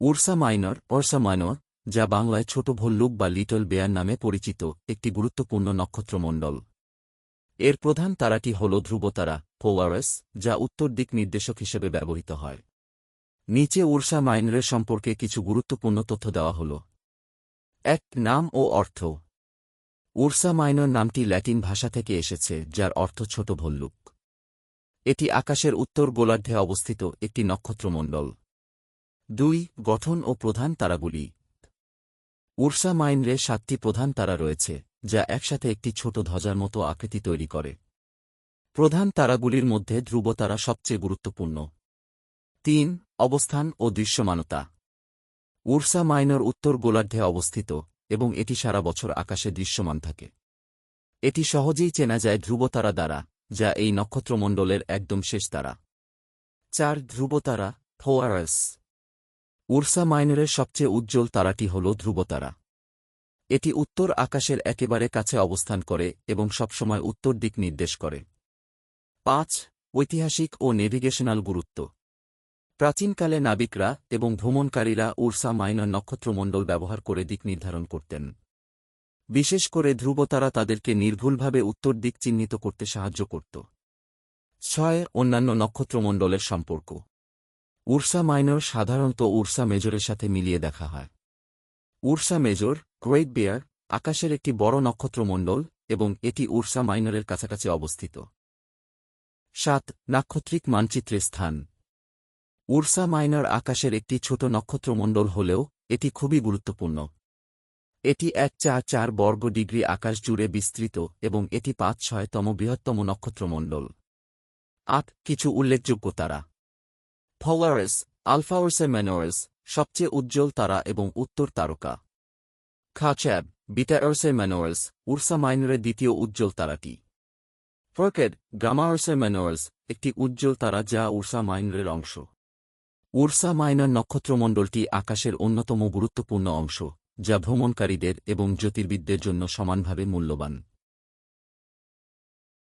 উর্সা minor অর্সা minor, যা বাংলায় ছোট ভল্লুক বা লিটল বেয়ার নামে পরিচিত একটি গুরুত্বপূর্ণ নক্ষত্রমণ্ডল। এর প্রধান তারাটি হল ধ্রুবতারা পোয়ারেস যা উত্তর দিক নির্দেশক হিসেবে ব্যবহৃত হয়। নিচে উর্সা মাইনরের সম্পর্কে কিছু গুরুত্বপূর্ণ তথ্য দেওয়া হল। এক, নাম ও অর্থ। উর্সা মাইনর নামটি ল্যাটিন ভাষা থেকে এসেছে, যার অর্থ ছোট ভল্লুক। এটি আকাশের উত্তর গোলার্ধে অবস্থিত একটি নক্ষত্রমণ্ডল। দুই, গঠন ও প্রধান তারাগুলি। উর্সা মাইনরে সাতটি প্রধান তারা রয়েছে, যা একসাথে একটি ছোট ধ্বজার মতো আকৃতি তৈরি করে। প্রধান তারাগুলির মধ্যে ধ্রুবতারা সবচেয়ে গুরুত্বপূর্ণ। তিন, অবস্থান ও দৃশ্যমানতা। উর্সা মাইনর উত্তর গোলার্ধে অবস্থিত, এবং এটি সারা বছর আকাশে দৃশ্যমান থাকে। এটি সহজেই চেনা যায় ধ্রুবতারা দ্বারা, যা এই নক্ষত্রমণ্ডলের একদম শেষ তারা। চার ধ্রুবতারা ফোয়ারাস। উর্সা মাইনরের সবচেয়ে উজ্জ্বল তারাটি হল ধ্রুবতারা। এটি উত্তর আকাশের একেবারে কাছে অবস্থান করে এবং সবসময় উত্তর দিক নির্দেশ করে। পাঁচ, ঐতিহাসিক ও নেভিগেশনাল গুরুত্ব। প্রাচীনকালে নাবিকরা এবং ভ্রমণকারীরা উর্সা মাইনর নক্ষত্রমণ্ডল ব্যবহার করে দিক নির্ধারণ করতেন। বিশেষ করে ধ্রুবতারা তাদেরকে নির্ভুলভাবে উত্তর দিক চিহ্নিত করতে সাহায্য করত। ছয়, অন্যান্য নক্ষত্রমণ্ডলের সম্পর্ক। উর্সা মাইনর সাধারণত উর্সা মেজরের সাথে মিলিয়ে দেখা হয়। উর্সা মেজর, গ্রেট বেয়ার, আকাশের একটি বড় নক্ষত্রমণ্ডল এবং এটি উর্সা মাইনরের কাছাকাছি অবস্থিত। সাত, নাক্ষত্রিক মানচিত্রের স্থান। উর্সা মাইনর আকাশের একটি ছোট নক্ষত্রমণ্ডল হলেও এটি খুবই গুরুত্বপূর্ণ। এটি এক চার চার বর্গ ডিগ্রি আকাশ জুড়ে বিস্তৃত এবং এটি পাঁচ ছয়তম বৃহত্তম নক্ষত্রমণ্ডল। আট, কিছু উল্লেখযোগ্য তারা। ফওয়ারেস আলফাওয়ার্সে ম্যানোয়ার্স সবচেয়ে উজ্জ্বল তারা এবং উত্তর তারকা। খাচ্যাব বিটায়ার্সে ম্যানোয়ার্স উর্সা মাইনরের দ্বিতীয় উজ্জ্বল তারাটি। ফর্কেড গামাওয়ার্সে ম্যানোয়ার্স একটি উজ্জ্বল তারা যা উর্সা মাইনরের অংশ। উর্সা মাইনর নক্ষত্রমণ্ডলটি আকাশের অন্যতম গুরুত্বপূর্ণ অংশ, যা ভ্রমণকারীদের এবং জ্যোতির্বিদদের জন্য সমানভাবে মূল্যবান।